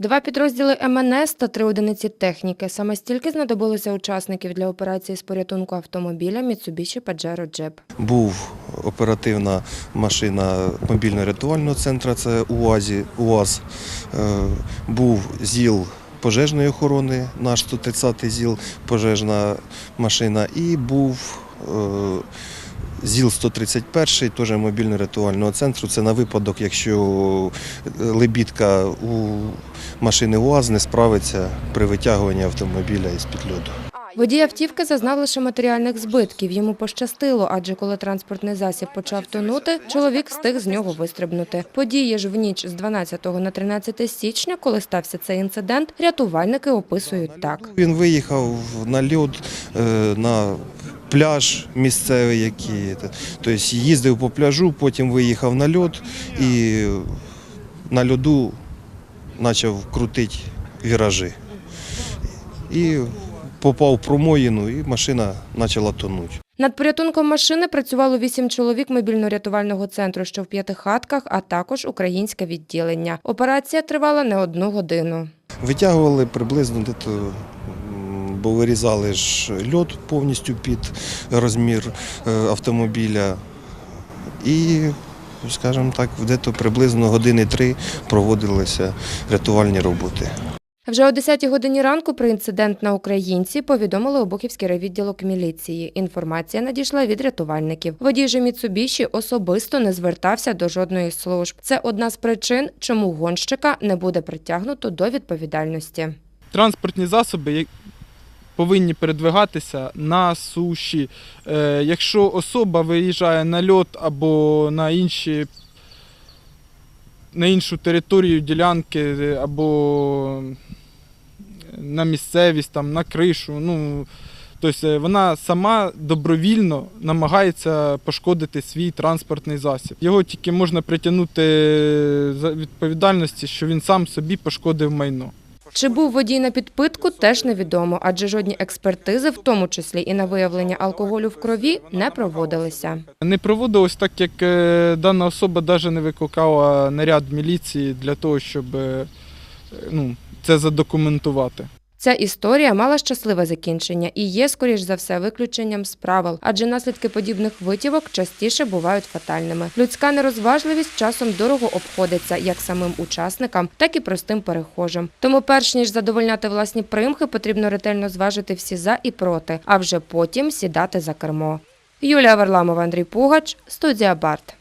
Два підрозділи МНС та три одиниці техніки. Саме стільки знадобилося учасників для операції з порятунку автомобіля Mitsubishi Pajero Jeep. Був оперативна машина мобільно-рятувального центру, це УАЗі, УАЗ. Е, Був ЗІЛ пожежної охорони, наш 130-й ЗІЛ, пожежна машина, і був е, ЗІЛ 131, теж мобільно-рятувального центру. Це на випадок, якщо лебідка у машини УАЗ не справиться при витягуванні автомобіля із-під льоду. Водій автівки зазнав лише матеріальних збитків. Йому пощастило, адже коли транспортний засіб почав тонути, чоловік встиг з нього вистрибнути. Події ж в ніч з 12 на 13 січня, коли стався цей інцидент, рятувальники описують так. Він виїхав на льод, е, на пляж місцевий, який тобто їздив по пляжу, потім виїхав на льод і на льоду почав крутити віражі. І попав в промоїну, і машина почала тонути. Над порятунком машини працювало вісім чоловік мобільно-рятувального центру, що в п'ятихатках, а також українське відділення. Операція тривала не одну годину. Витягували приблизно бо вирізали ж льод повністю під розмір е, автомобіля. І, скажімо так, дето приблизно години три проводилися рятувальні роботи. Вже о 10-й годині ранку про інцидент на українці повідомили Обухівський райвідділок міліції. Інформація надійшла від рятувальників. Водій же Міцубіші особисто не звертався до жодної служб. Це одна з причин, чому гонщика не буде притягнуто до відповідальності. транспортні засоби повинні передвигатися на суші. Е, Якщо особа виїжджає на льот або на інші. На іншу територію ділянки е, або на місцевість, там, на кришу. Ну, тобто е, вона сама добровільно намагається пошкодити свій транспортний засіб. Його тільки можна притягнути за відповідальності, що він сам собі пошкодив майно. Чи був водій на підпитку, теж невідомо, адже жодні експертизи, в тому числі і на виявлення алкоголю в крові, не проводилися. Не проводилось так, як е, дана особа навіть не викликала наряд міліції для того, щоб е, ну, це задокументувати. Ця історія мала щасливе закінчення і є, скоріш за все, виключенням з правил, адже наслідки подібних витівок частіше бувають фатальними. Людська нерозважливість часом дорого обходиться як самим учасникам, так і простим перехожим. Тому, перш ніж задовольняти власні примхи, потрібно ретельно зважити всі за і проти, а вже потім сідати за кермо. Юлія Варламова, Андрій Пугач, студія Барт.